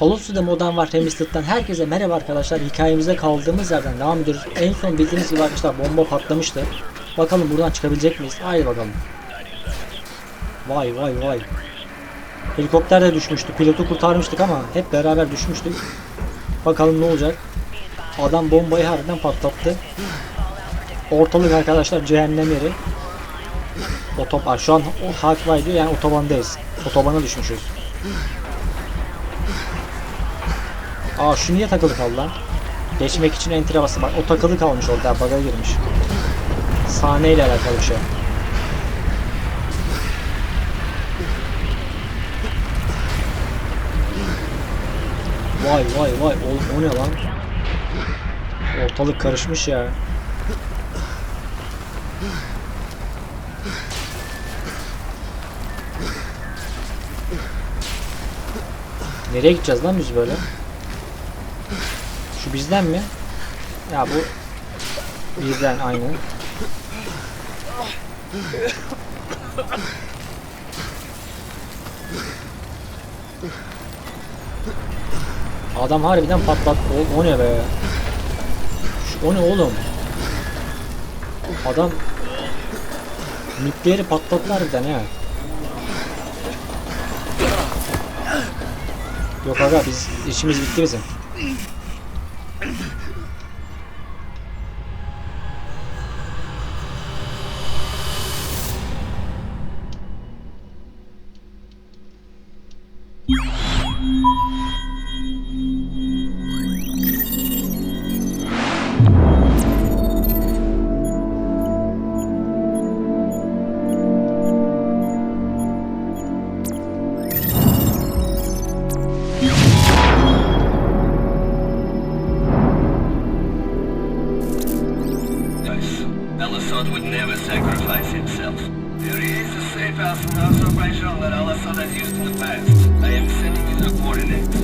Of Duty Modern var Remisted'dan herkese merhaba arkadaşlar. Hikayemize kaldığımız yerden devam ediyoruz. En son bildiğiniz gibi arkadaşlar bomba patlamıştı. Bakalım buradan çıkabilecek miyiz? Haydi bakalım. Vay vay vay. Helikopter de düşmüştü. Pilotu kurtarmıştık ama hep beraber düşmüştük. Bakalım ne olacak. Adam bombayı harbiden patlattı. Ortalık arkadaşlar cehennem yeri. Otoban şu an o Half-Life diyor yani otobandayız. Otobana düşmüşüz. Aa şu niye takılı kaldı lan? Geçmek için enter'e bası bak o takılı kalmış orada bug'a girmiş. Sahneyle alakalı bir şey. Vay vay vay oğlum o ne lan? Ortalık karışmış ya. Nereye gideceğiz lan biz böyle? Bizden mi? Ya bu bizden aynı. Adam harbiden patlat. O, o ne be? Şu, o ne oğlum? Adam nükleeri patlattı harbiden ha. Yok aga biz işimiz bitti bizim. İs a safe house in Azerbaijan that Al Assad has used in the past. I am sending you the coordinates.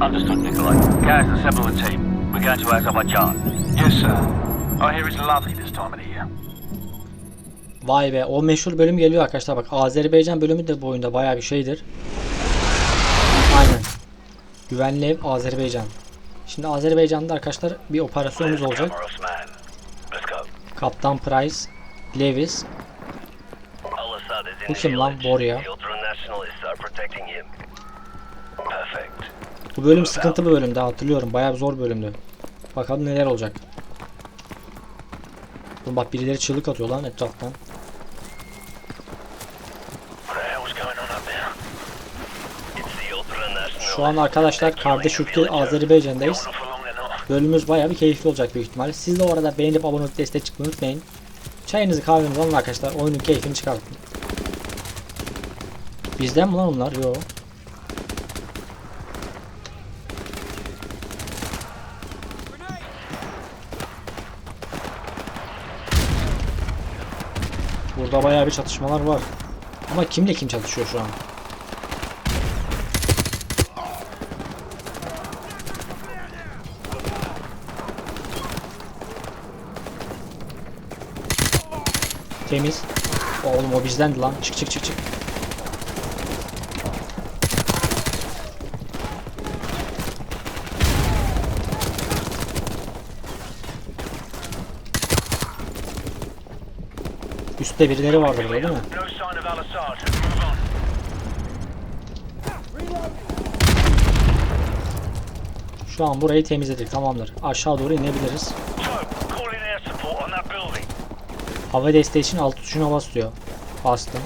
Understood, Nikolai. Gaz, assemble the team. We're going to Azerbaijan. Yes, sir. I hear it's lovely this time of the year. Vay be o meşhur bölüm geliyor arkadaşlar bak Azerbaycan bölümü de bu oyunda bayağı bir şeydir. Aynen. Güvenli ev Azerbaycan. Şimdi Azerbaycan'da arkadaşlar bir operasyonumuz olacak. Kaptan Price, Lewis, Bu kim lan? Him. Perfect. Bu bölüm sıkıntı bir bölümdü hatırlıyorum. Bayağı zor bölümdü. Bakalım neler olacak. Dur bak birileri çığlık atıyor lan etraftan. Şu an arkadaşlar kardeş ülke Azerbaycan'dayız. Bölümümüz bayağı bir keyifli olacak büyük ihtimalle. Siz de o arada beğenip abone olup destek çıkmayı unutmayın. Çayınızı kahvenizi alın arkadaşlar. Oyunun keyfini çıkartın. Bizden mi lan onlar? Yo. Burada bayağı bir çatışmalar var. Ama kimle kim çatışıyor şu an? Temiz. Oğlum o bizdendi lan. Çık çık çık çık. Üstte birileri vardı burada değil mi? Şu an burayı temizledik tamamdır. Aşağı doğru inebiliriz. Hava desteği için alt tuşuna bas diyor. Bastım.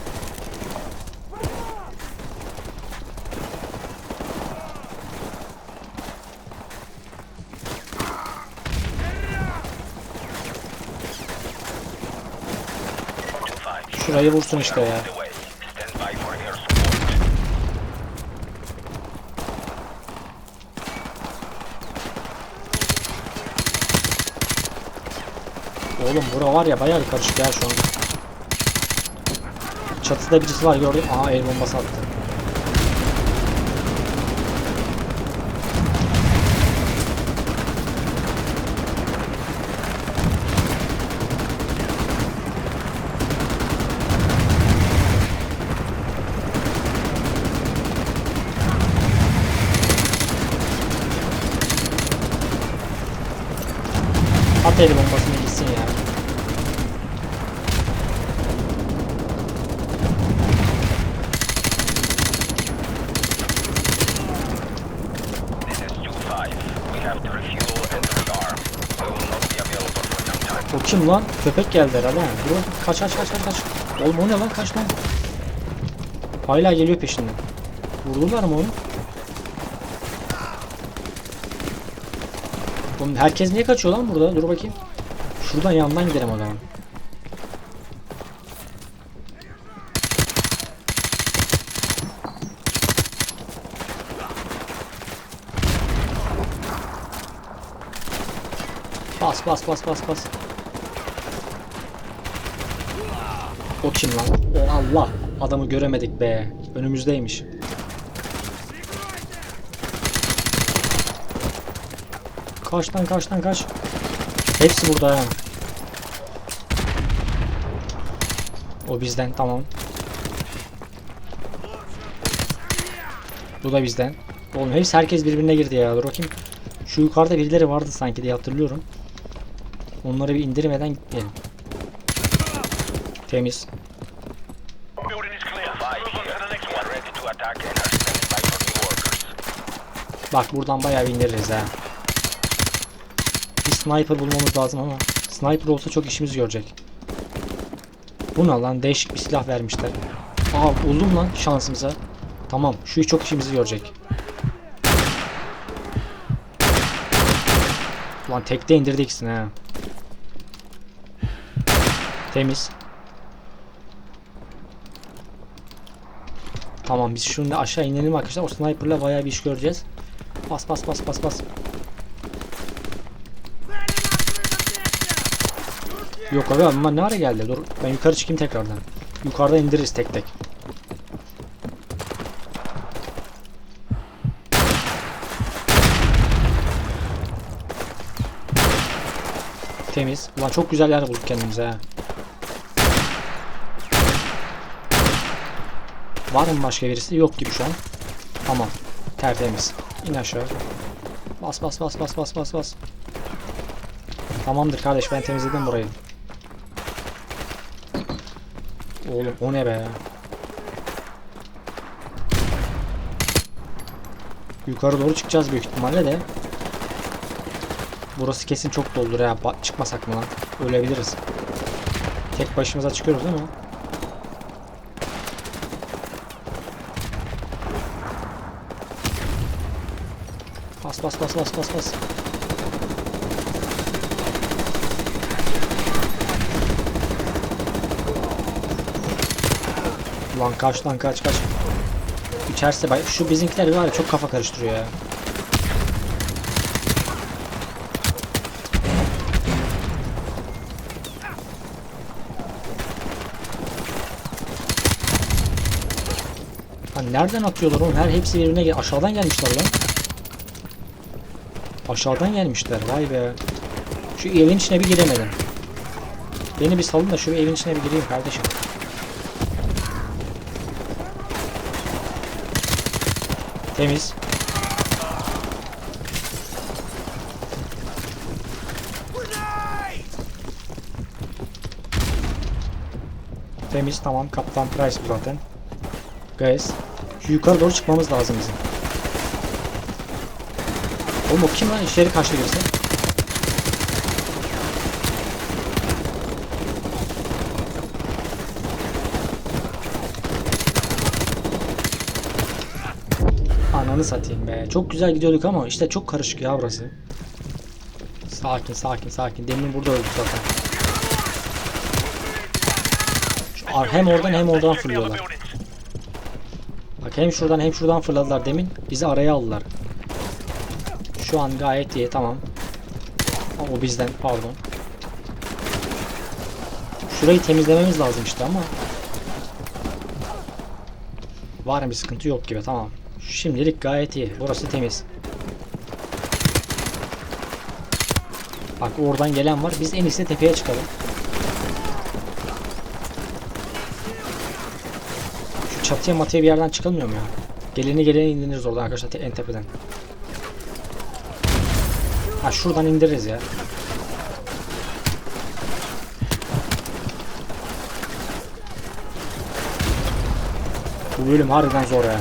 Şurayı vursun işte ya. Oğlum bura var ya bayağı karışık ya şu an. Çatıda birisi var gördüm. Aha el bombası attı. el bombasını gitsin ya. This is 2-5. We have to refuel and rearm. We will not be available for some time. O kim lan? Köpek geldi herhalde. ha. Dur kaç kaç kaç kaç. Oğlum o ne lan kaç lan. Hala geliyor peşinden. Vurdular mı onu? Oğlum herkes niye kaçıyor lan burada? Dur bakayım. Şuradan yandan gidelim o zaman. Bas bas bas bas bas. O kim lan? O Allah. Adamı göremedik be. Önümüzdeymiş. Kaç lan kaç lan kaç. Hepsi burada ha. O bizden tamam. Bu da bizden. Oğlum hepsi herkes birbirine girdi ya. Dur bakayım. Şu yukarıda birileri vardı sanki diye hatırlıyorum. Onları bir indirmeden gitmeyelim. Temiz. Bak buradan bayağı bir indiririz ha. Sniper bulmamız lazım ama sniper olsa çok işimizi görecek. Bu ne lan? Değişik bir silah vermişler. Aa buldum lan şansımıza. Tamam şu çok işimizi görecek. Lan tekte indirdi ha. Temiz. Tamam biz şimdi aşağı inelim arkadaşlar. O sniperla bayağı bir iş göreceğiz. Bas bas bas bas bas. Yok abi ama ne ara geldi? Dur ben yukarı çıkayım tekrardan. Yukarıda indiririz tek tek. Temiz. Ulan çok güzel yer bulduk kendimize ha. Var mı başka birisi? Yok gibi şu an. Tamam. Tertemiz. İn aşağı. Bas bas bas bas bas bas bas. Tamamdır kardeş ben temizledim burayı. Oğlum o ne be? Yukarı doğru çıkacağız büyük ihtimalle de. Burası kesin çok doldur ya. Çıkmasak mı lan? Ölebiliriz. Tek başımıza çıkıyoruz mi? Bas bas bas bas bas bas. Ulan kaç lan kaç kaç. İçerisi bay şu bizimkiler var ya çok kafa karıştırıyor ya. Lan nereden atıyorlar oğlum? Her hepsi birbirine gel. Aşağıdan gelmişler lan. Aşağıdan gelmişler. Vay be. Şu evin içine bir giremedim. Beni bir salın da şu evin içine bir gireyim kardeşim. Temiz. Temiz tamam Kaptan Price bu zaten. Guys. Şu yukarı doğru çıkmamız lazım bizim. Oğlum o kim lan? İçeri kaçtı birisi. Ananı satayım be. Çok güzel gidiyorduk ama işte çok karışık ya burası. Sakin sakin sakin. Demin burada öldük zaten. Şu hem oradan hem oradan fırlıyorlar. Bak hem şuradan hem şuradan fırladılar demin. Bizi araya aldılar. Şu an gayet iyi tamam. Ama o bizden pardon. Şurayı temizlememiz lazım işte ama. Var mı bir sıkıntı yok gibi tamam. Şimdilik gayet iyi. Burası temiz. Bak oradan gelen var. Biz en iyisi tepeye çıkalım. Şu çatıya matıya bir yerden çıkılmıyor mu ya? Geleni geleni indiririz orada arkadaşlar en tepeden. Ha şuradan indiririz ya. Bu bölüm harbiden zor ya.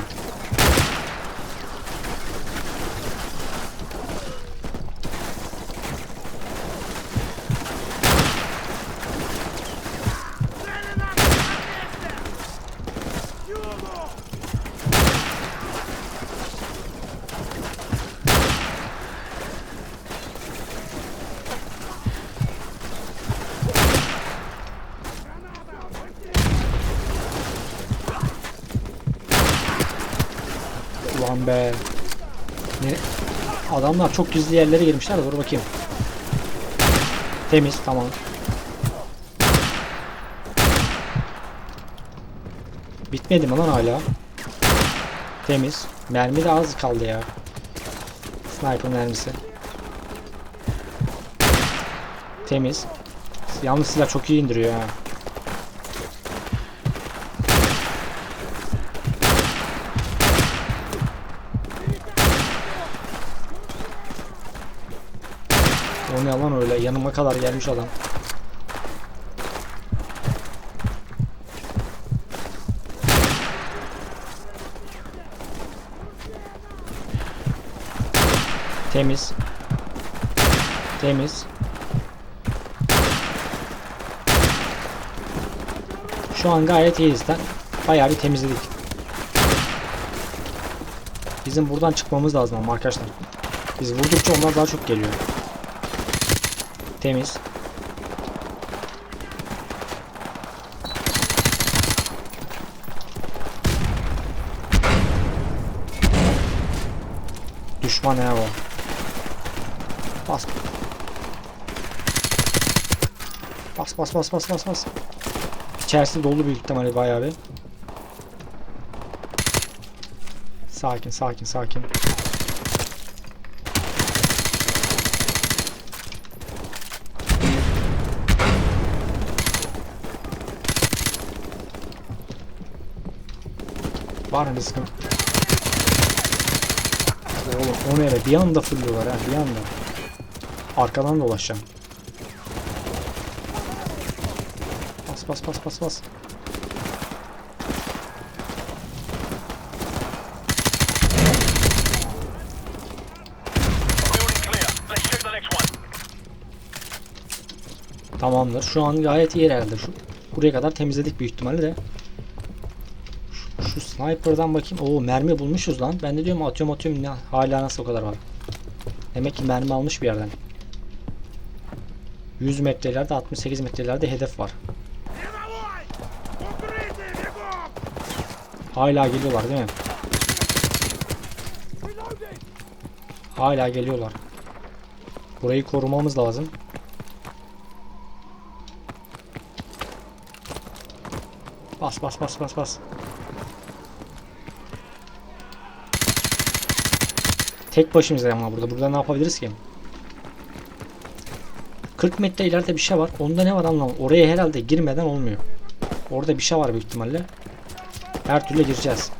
Ulan be. Ne? Adamlar çok gizli yerlere girmişler de dur bakayım. Temiz tamam. Bitmedi mi lan hala? Temiz. Mermi de az kaldı ya. Sniper mermisi. Temiz. Yalnız silah çok iyi indiriyor ha. O ne lan öyle yanıma kadar gelmiş adam. Temiz. Temiz. Şu an gayet iyiyiz. Bayağı bir temizledik. Bizim buradan çıkmamız lazım ama arkadaşlar. Biz vurdukça onlar daha çok geliyor. Temiz. Düşman ya o. Bas. Bas bas bas bas bas bas. İçerisi dolu büyük ihtimalle bayağı bir. Sakin sakin sakin. Var mı sıkıntı? Oğlum o ne be? Bir anda fırlıyorlar ha bir anda. Arkadan dolaşacağım. Bas bas bas bas bas. Tamamdır. Şu an gayet iyi herhalde. Şu, buraya kadar temizledik büyük ihtimalle de. Sniper'dan bakayım. Oo mermi bulmuşuz lan. Ben de diyorum atıyorum atıyorum. Ne, hala nasıl o kadar var. Demek ki mermi almış bir yerden. 100 metrelerde 68 metrelerde hedef var. Hala geliyorlar değil mi? Hala geliyorlar. Burayı korumamız lazım. Bas bas bas bas bas. Tek başımıza ama burada. Burada ne yapabiliriz ki? 40 metre ileride bir şey var. Onda ne var anlamadım. Oraya herhalde girmeden olmuyor. Orada bir şey var büyük ihtimalle. Her türlü gireceğiz.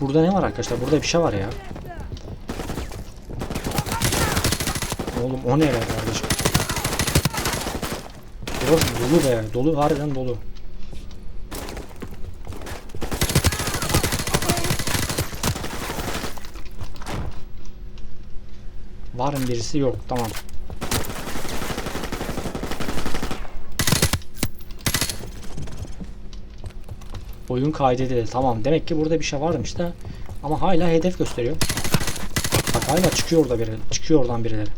Burada ne var arkadaşlar? Burada bir şey var ya. Oğlum o ne be kardeşim? Burası dolu be. Dolu harbiden dolu. Var birisi? Yok. Tamam. Oyun kaydedildi. Tamam. Demek ki burada bir şey varmış da. Ama hala hedef gösteriyor. Bak hala çıkıyor orada biri. Çıkıyor oradan birileri.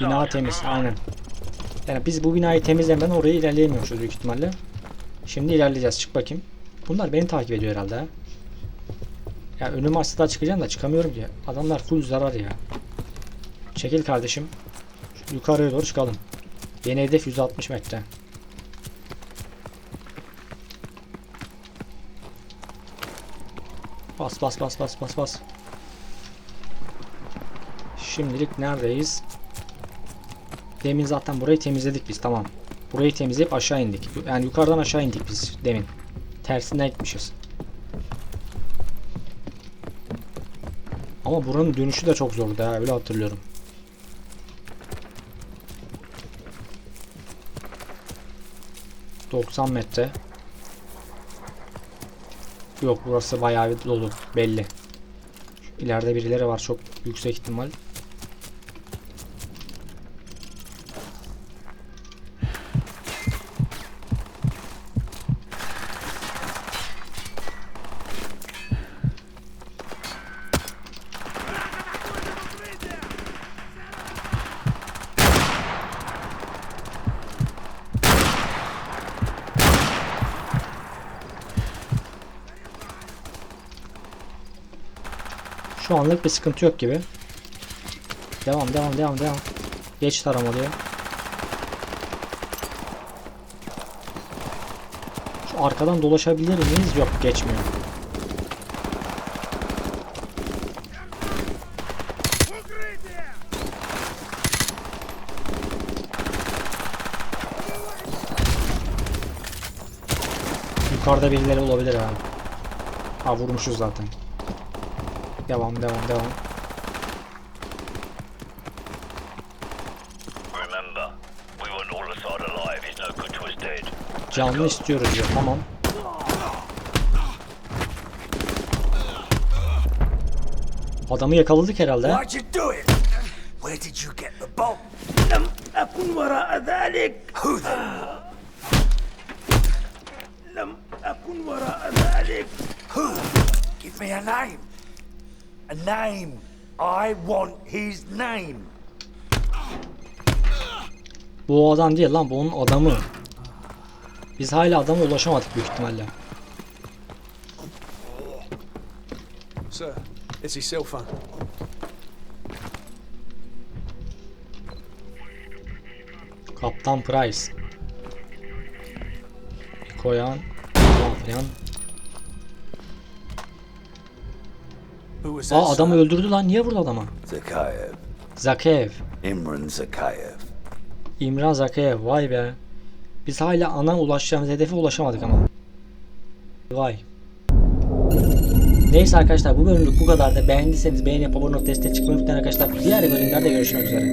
Bina temiz. Aynen. Yani biz bu binayı temizlemeden oraya ilerleyemiyoruz büyük ihtimalle. Şimdi ilerleyeceğiz. Çık bakayım. Bunlar beni takip ediyor herhalde ha. Ya önüme açsa çıkacağım da çıkamıyorum ki. Adamlar full zarar ya. Çekil kardeşim. Şu yukarıya doğru çıkalım. Yeni hedef 160 metre. Bas bas bas bas bas bas. Şimdilik neredeyiz? Demin zaten burayı temizledik biz tamam. Burayı temizleyip aşağı indik. Yani yukarıdan aşağı indik biz demin. Tersinden gitmişiz. Ama buranın dönüşü de çok zordu ha öyle hatırlıyorum. ...90 metre. Yok burası bayağı bir dolu belli. Şu birileri var çok yüksek ihtimal. Şu anlık bir sıkıntı yok gibi. Devam devam devam devam. Geç taramalıya. Şu arkadan dolaşabilir miyiz? Yok geçmiyor. Yukarıda birileri olabilir ha. Ha vurmuşuz zaten. Devam devam devam. Remember, we want all Assad alive. He's no good to us dead. Canlı istiyoruz diyor. Tamam. Adamı yakaladık herhalde. ha? Why'd you do it? Where did you get the bomb? لم أكن وراء ذلك. Who then? لم أكن وراء ذلك. Who? Give me a name. A name. I want his name. Bu o adam değil lan bu onun adamı. Biz hala adama ulaşamadık büyük ihtimalle. Sir, it's his cell phone. Kaptan Price. Koyan. Falan filan. Aa adamı öldürdü lan. Niye vurdu adama? Zakayev. Zakev. Imran Zakayev. İmran Zakev. Vay be. Biz hala ana ulaşacağımız hedefe ulaşamadık ama. Vay. Neyse arkadaşlar bu bölümlük bu kadar da beğendiyseniz beğeni yapıp abone olup destek çıkmayı unutmayın arkadaşlar. Diğer bölümlerde görüşmek üzere.